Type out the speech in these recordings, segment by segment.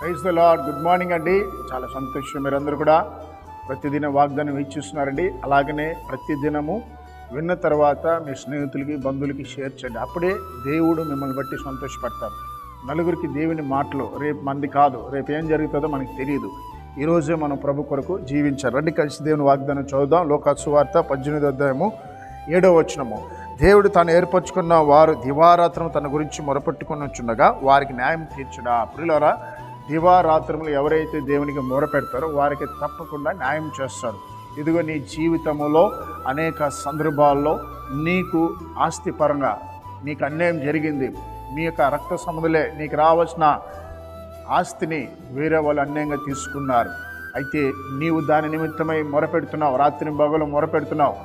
Praise the Lord good morning అండి. చాలా సంతోషం మీరందరూ కూడా. ప్రతిదిన వాగ్దానం ఇచ్చిస్తున్నారండి. అలాగనే ప్రతిదినము విన్న తర్వాత మీ స్నేహితులకి బంధువులకి షేర్ చేయండి. అప్పుడే దేవుడు మిమ్మల్ని బట్టి సంతోషపడతారు. నలుగురికి దేవుని మాటలు రేపు మంది కాదు. రేపు ఏం జరుగుతుందో మనకి తెలియదు ఈరోజే మనం ప్రభు కొరకు జీవించారు రండి కలిసి దేవుని వాగ్దానం చదువుదాం. లోకాసువార్త పద్దెనిమిది అధ్యాయము ఏడో వచనము. దేవుడు తాను ఏర్పరచుకున్న వారు దివారాత్రం తన గురించి మొరపెట్టుకుని వచ్చుండగా వారికి న్యాయం తీర్చడా. ప్రియులారా దివారాత్రములు ఎవరైతే దేవునికి మొరపెడతారో వారికి తప్పకుండా న్యాయం చేస్తారు. ఇదిగో నీ జీవితంలో అనేక సందర్భాల్లో నీకు ఆస్తిపరంగా నీకు అన్యాయం జరిగింది. మీ యొక్క రక్త సముదులే నీకు రావాల్సిన ఆస్తిని వేరే వాళ్ళు అన్యాయంగా తీసుకున్నారు. అయితే నీవు దాని నిమిత్తమై మొరపెడుతున్నావు రాత్రి బగలు మొరపెడుతున్నావు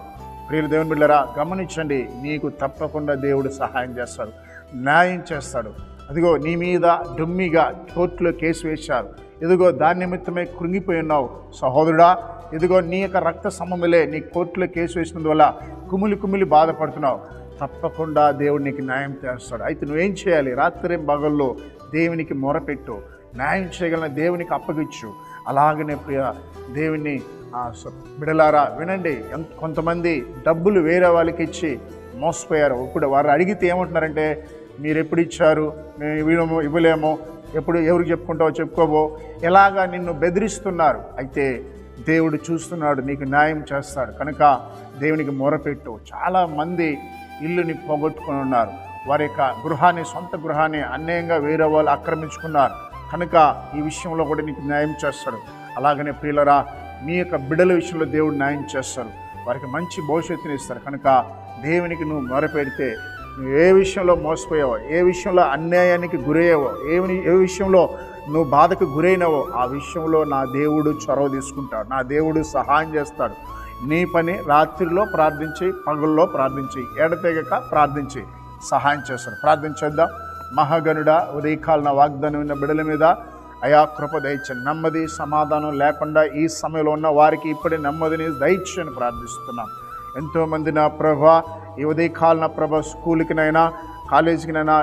ప్రియులు దేవుని బిడ్డరా గమనించండి నీకు తప్పకుండా దేవుడు సహాయం చేస్తాడు న్యాయం చేస్తాడు. అదిగో నీ మీద డుమ్మిగా కోర్టులో కేసు వేశారు. ఇదిగో దాని నిమిత్తమే కృంగిపోయి ఉన్నావు. సహోదరుడా ఇదిగో నీ యొక్క రక్త సమములే నీ కోర్టులో కేసు వేసినందువల్ల కుమిలి కుమిలి బాధపడుతున్నావు. తప్పకుండా దేవుడు నీకు న్యాయం చేస్తాడు. అయితే నువ్వేం చేయాలి? రాత్రి పగల్లో దేవునికి మొరపెట్టు. న్యాయం చేయగలన దేవునికి అప్పగించు. అలాగనే ప్రియ దేవుని బిడలారా వినండి. ఎంత కొంతమంది డబ్బులు వేరే వాళ్ళకి ఇచ్చి మోసపోయారు. ఇప్పుడు వారు అడిగితే ఏమంటున్నారంటే మీరు ఎప్పుడు ఇచ్చారు మేము ఇవ్వలేమో ఇవ్వలేమో. ఎప్పుడు ఎవరికి చెప్పుకుంటావో చెప్పుకోవో ఎలాగా నిన్ను బెదిరిస్తున్నారు? అయితే దేవుడు చూస్తున్నాడు నీకు న్యాయం చేస్తాడు. కనుక దేవునికి మొరపెట్టు. చాలామంది ఇల్లుని పోగొట్టుకొని ఉన్నారు. వారి యొక్క గృహాన్ని సొంత గృహాన్ని అన్యాయంగా వేరే వాళ్ళు ఆక్రమించుకున్నారు. కనుక ఈ విషయంలో కూడా నీకు న్యాయం చేస్తాడు. అలాగనే ప్రియులరా మీ యొక్క బిడ్డల విషయంలో దేవుడు న్యాయం చేస్తాడు. వారికి మంచి భవిష్యత్తుని ఇస్తారు కనుక దేవునికి నువ్వు మొరపెడితే నువ్వు ఏ విషయంలో మోసపోయావో ఏ విషయంలో అన్యాయానికి గురయ్యావో ఏమి ఏ విషయంలో నువ్వు బాధకు గురైనవో ఆ విషయంలో నా దేవుడు చొరవ తీసుకుంటాడు నా దేవుడు సహాయం చేస్తాడు. నీ పని రాత్రిలో ప్రార్థించి పగుల్లో ప్రార్థించి ఎడతెగక ప్రార్థించి సహాయం చేస్తాడు. ప్రార్థించేద్దాం మహాగనుడ ఉదయకాలన వాగ్దానం ఉన్న బిడల మీద అయా కృప దయచండి. నెమ్మది సమాధానం లేకుండా ఈ సమయంలో ఉన్న వారికి ఇప్పుడే నెమ్మదిని దయచని ప్రార్థిస్తున్నాం. ఎంతోమంది నా ప్రభా ఈ ఉదయకాలన ప్రభ స్కూల్కినైనా కాలేజీకినైనా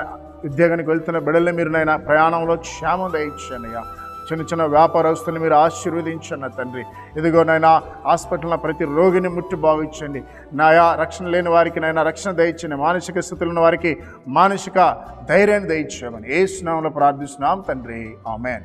ఉద్యోగానికి వెళ్తున్న బిడ్డలు మీరునైనా ప్రయాణంలో క్షేమం దయచండి అయ్యా. చిన్న చిన్న వ్యాపారస్తులు మీరు ఆశీర్వదించండి తండ్రి. తండ్రి ఇదిగోనైనా హాస్పిటల్లో ప్రతి రోగిని ముట్టి భావించండి నాయా రక్షణ లేని వారికి నైనా రక్షణ దయచండి మానసిక స్థితిలో ఉన్న వారికి మానసిక ధైర్యాన్ని దయచేయమని ఏ స్నామంలో ప్రార్థిస్తున్నాం తండ్రి. ఆమెన్.